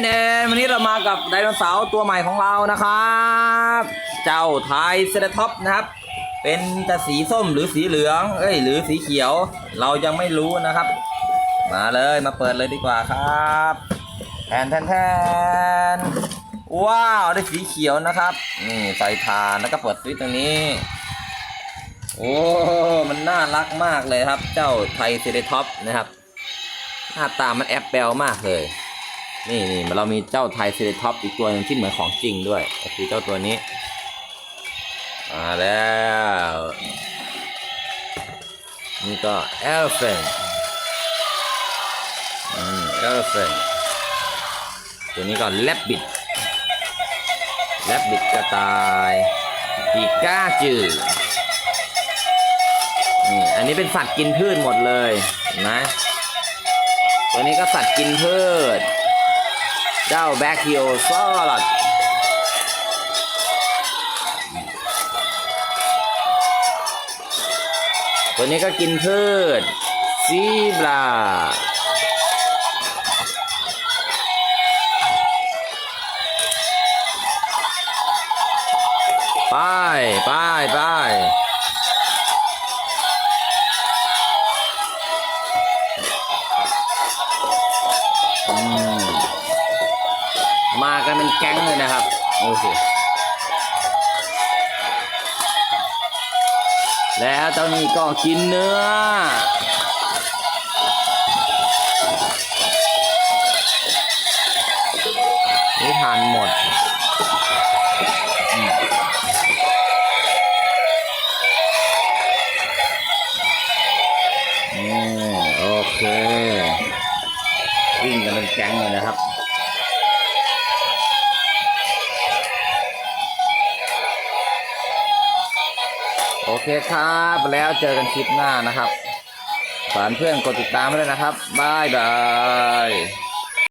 เนนวันนี้เรามากับไดโนเสาร์ตัวใหม่ของเรานะครับ เจ้าไทเซราท็อปนะครับ เป็นจะสีส้มหรือสีเหลือง เอ้ย หรือสีเขียว เรายังไม่รู้นะครับ มาเลยมาเปิดเลยดีกว่าครับแทนแทนแทนว้าวได้สีเขียวนะครับนี่ใส่ทานแล้วก็เปิดสวิตตรงนี้ โอ้ มันน่ารักมากเลยครับ เจ้าไทเซราท็อปนะครับหน้าตามันแอปเปิลมากเลย นี่นี่เรามีเจ้าไทเซราท็อปอีกตัวหนึงที่เหมือนของจริงด้วยก็คือเจ้าตัวนี้ มาแล้ว นี่ก็ elephant อืม elephant ตัวนี้ก็ rabbit rabbit กระต่ายปีก้าจือนี่อันนี้เป็นสัตว์กินพืชหมดเลยนไหมตัวนี้ก็สัตว์กินพืช เจ้าแบคทีโอซอลัดตัวนี้ก็กินพืชซีบราไปไปไปอืม กันเป็นแก๊งเลยนะครับดูสิแล้วเจ้านี่ก็กินเนื้อนี่ทานหมดอืมอืมโอเควิ่งกันเป็นแก๊งเลยนะครับ โอเคครับ แล้วเจอกันคลิปหน้านะครับ ฝากเพื่อนกดติดตามไว้ด้วยนะครับบายบาย